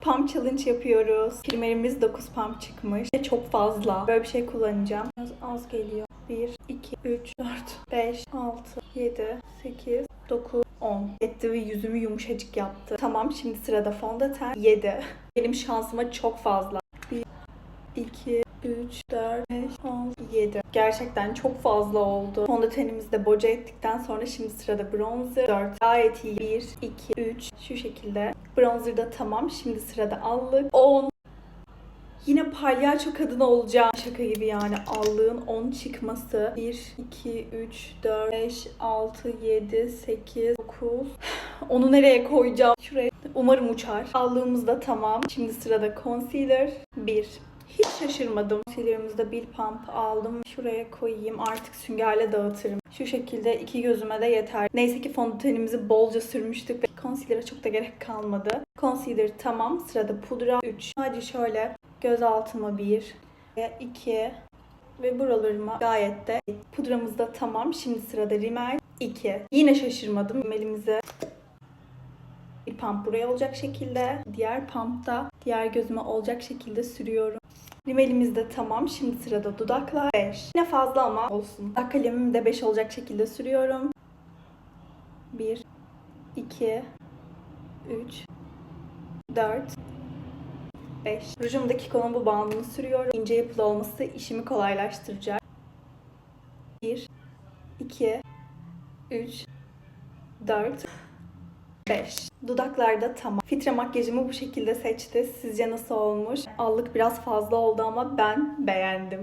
Pump challenge yapıyoruz. Primerimiz 9 pump çıkmış. Ve çok fazla. Böyle bir şey kullanacağım. Biraz az geliyor. 1, 2, 3, 4, 5, 6, 7, 8, 9, 10. Etti ve yüzümü yumuşacık yaptı. Tamam şimdi sırada fondöten. 7. Benim şansıma çok fazla. 1, 2, 3, 4, 5, 6, 7. Gerçekten çok fazla oldu. Fondötenimizi de boca ettikten sonra şimdi sırada bronzer. 4. Gayet iyi. 1, 2, 3. Şu şekilde. Bronzer da tamam. Şimdi sırada allık. 10. Yine palyaço kadın olacağım. Şaka gibi yani allığın 10 çıkması. 1, 2, 3, 4, 5, 6, 7, 8, 9. Onu nereye koyacağım? Şuraya. Umarım uçar. Allığımız da tamam. Şimdi sırada concealer. 1. Hiç şaşırmadım. Concealer'ımızda bir pump aldım. Şuraya koyayım. Artık süngerle dağıtırım. Şu şekilde iki gözüme de yeter. Neyse ki fondötenimizi bolca sürmüştük ve concealer'a çok da gerek kalmadı. Concealer tamam. Sırada pudra 3. Sadece şöyle göz altıma 1 ve 2 ve buralarıma gayet de pudramız da tamam. Şimdi sırada rimel 2. Yine şaşırmadım. Rimelimizi bir pump buraya olacak şekilde, diğer pump da diğer gözüme olacak şekilde sürüyorum. Rimelimiz de tamam. Şimdi sırada dudaklar 5. Yine fazla ama olsun. Dudak kalemimi de 5 olacak şekilde sürüyorum. 1 2 3 4 5. Rujumdaki kolon bu bandını sürüyorum. İnce yapılı olması işimi kolaylaştıracak. 1 2 3 4 5. Dudaklarda tamam. Fitre makyajımı bu şekilde seçti. Sizce nasıl olmuş? Allık biraz fazla oldu ama ben beğendim.